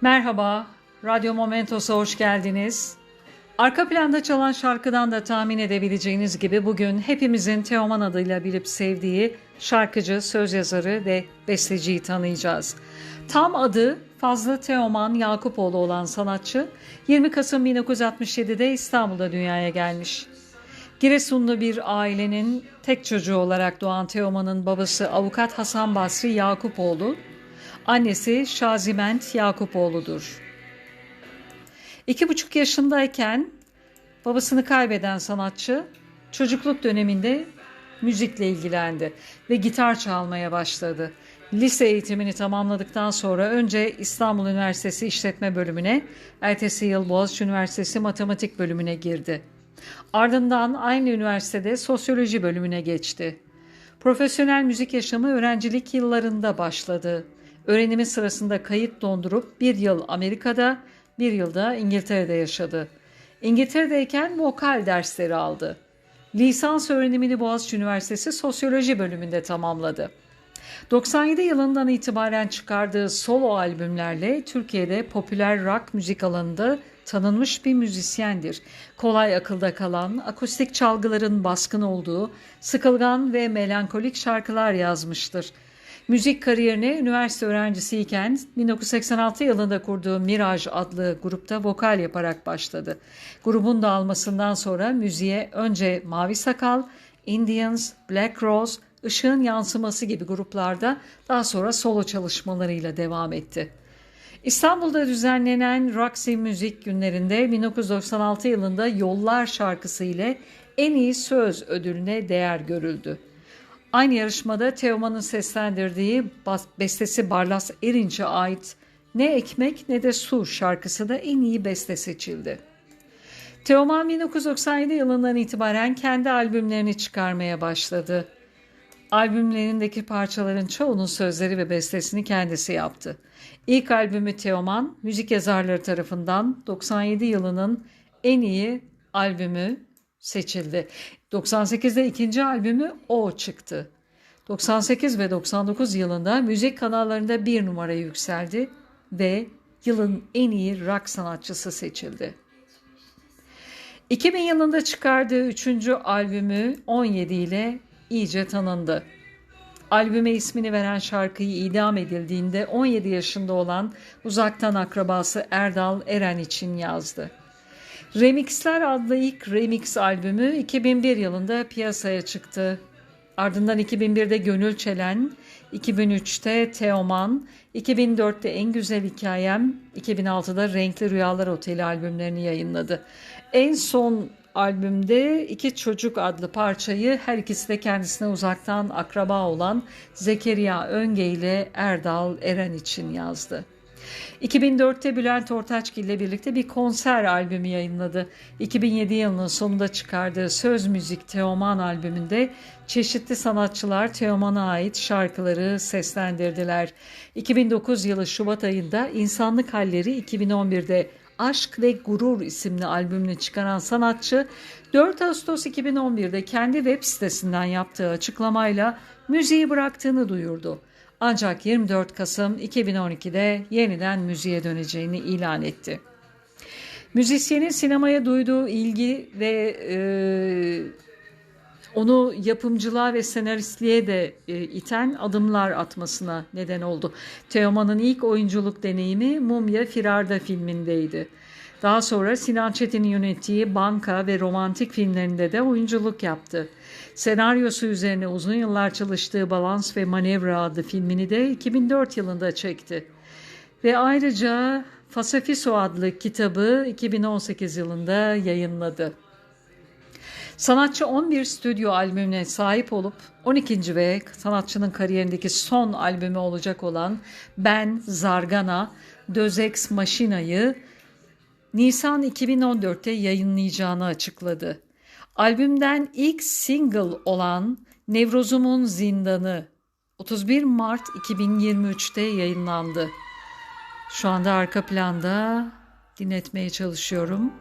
Merhaba, Radyo Momentos'a hoş geldiniz. Arka planda çalan şarkıdan da tahmin edebileceğiniz gibi bugün hepimizin Teoman adıyla bilip sevdiği şarkıcı, söz yazarı ve besteciyi tanıyacağız. Tam adı Fazlı Teoman Yakupoğlu olan sanatçı 20 Kasım 1967'de İstanbul'da dünyaya gelmiş. Giresunlu bir ailenin tek çocuğu olarak doğan Teoman'ın babası avukat Hasan Basri Yakupoğlu, annesi Şaziment Yakupoğlu'dur. İki buçuk yaşındayken babasını kaybeden sanatçı çocukluk döneminde müzikle ilgilendi ve gitar çalmaya başladı. Lise eğitimini tamamladıktan sonra önce İstanbul Üniversitesi İşletme Bölümüne, ertesi yıl Boğaziçi Üniversitesi Matematik Bölümüne girdi. Ardından aynı üniversitede Sosyoloji Bölümüne geçti. Profesyonel müzik yaşamı öğrencilik yıllarında başladı. Öğrenimi sırasında kayıt dondurup bir yıl Amerika'da, bir yılda İngiltere'de yaşadı. İngiltere'deyken vokal dersleri aldı. Lisans öğrenimini Boğaziçi Üniversitesi Sosyoloji bölümünde tamamladı. 97 yılından itibaren çıkardığı solo albümlerle Türkiye'de popüler rock müzik alanında tanınmış bir müzisyendir. Kolay akılda kalan, akustik çalgıların baskın olduğu, sıkılgan ve melankolik şarkılar yazmıştır. Müzik kariyerine üniversite öğrencisiyken 1986 yılında kurduğu Miraj adlı grupta vokal yaparak başladı. Grubun dağılmasından sonra müziğe önce Mavi Sakal, Indians, Black Rose, Işığın Yansıması gibi gruplarda daha sonra solo çalışmalarıyla devam etti. İstanbul'da düzenlenen Roxy Müzik günlerinde 1996 yılında Yollar şarkısı ile en iyi söz ödülüne değer görüldü. Aynı yarışmada Teoman'ın seslendirdiği bestesi Barlas Erinç'e ait Ne Ekmek Ne de Su şarkısı da en iyi beste seçildi. Teoman 1997 yılından itibaren kendi albümlerini çıkarmaya başladı. Albümlerindeki parçaların çoğunun sözleri ve bestesini kendisi yaptı. İlk albümü Teoman, müzik yazarları tarafından 97 yılının en iyi albümü seçildi. 98'de ikinci albümü O çıktı. 98 ve 99 yılında müzik kanallarında bir numara yükseldi ve yılın en iyi rock sanatçısı seçildi. 2000 yılında çıkardığı üçüncü albümü 17 ile iyice tanındı. Albüme ismini veren şarkıyı idam edildiğinde 17 yaşında olan uzaktan akrabası Erdal Eren için yazdı. Remixler adlı ilk remix albümü 2001 yılında piyasaya çıktı. Ardından 2001'de Gönül Çelen, 2003'te Teoman, 2004'te En Güzel Hikayem, 2006'da Renkli Rüyalar Oteli albümlerini yayınladı. En son albümde iki Çocuk adlı parçayı her ikisi de kendisine uzaktan akraba olan Zekeriya Önge ile Erdal Eren için yazdı. 2004'te Bülent Ortaçgil ile birlikte bir konser albümü yayınladı. 2007 yılının sonunda çıkardığı Söz Müzik Teoman albümünde çeşitli sanatçılar Teoman'a ait şarkıları seslendirdiler. 2009 yılı Şubat ayında İnsanlık Halleri 2011'de Aşk ve Gurur isimli albümünü çıkaran sanatçı 4 Ağustos 2011'de kendi web sitesinden yaptığı açıklamayla müziği bıraktığını duyurdu. Ancak 24 Kasım 2012'de yeniden müziğe döneceğini ilan etti. Müzisyenin sinemaya duyduğu ilgi ve e, onu yapımcılığa ve senaristliğe de e, iten adımlar atmasına neden oldu. Teoman'ın ilk oyunculuk deneyimi Mumya Firarda filmindeydi. Daha sonra Sinan Çetin'in yönettiği Banka ve romantik filmlerinde de oyunculuk yaptı. Senaryosu üzerine uzun yıllar çalıştığı Balans ve Manevra adlı filmini de 2004 yılında çekti. Ve ayrıca Fasafiso adlı kitabı 2018 yılında yayınladı. Sanatçı 11 stüdyo albümüne sahip olup 12. ve sanatçının kariyerindeki son albümü olacak olan Ben Zargana, Dözex Maşina'yı Nisan 2014'te yayınlayacağını açıkladı. Albümden ilk single olan Nevrozumun Zindanı 31 Mart 2023'te yayınlandı. Şu anda arka planda dinletmeye çalışıyorum.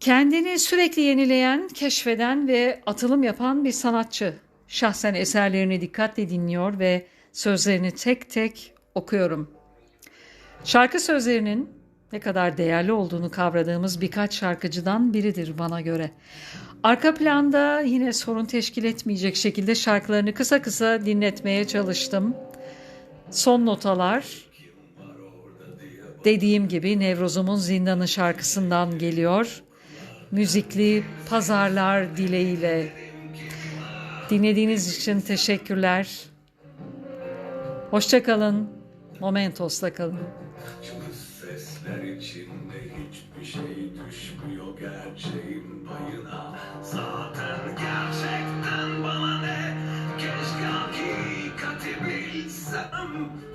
Kendini sürekli yenileyen, keşfeden ve atılım yapan bir sanatçı. Şahsen eserlerini dikkatle dinliyor ve sözlerini tek tek okuyorum. Şarkı sözlerinin ne kadar değerli olduğunu kavradığımız birkaç şarkıcıdan biridir bana göre. Arka planda yine sorun teşkil etmeyecek şekilde şarkılarını kısa kısa dinletmeye çalıştım. Son notalar dediğim gibi Nevrozum'un Zindanı şarkısından geliyor. Müzikli pazarlar dileğiyle. Dinlediğiniz için teşekkürler. Hoşçakalın. Momentos'la kalın. Sesler içinde hiçbir şey düşmüyor gerçeğin payına. Zaten gerçekten bana ne? Keşke hakikati bilsem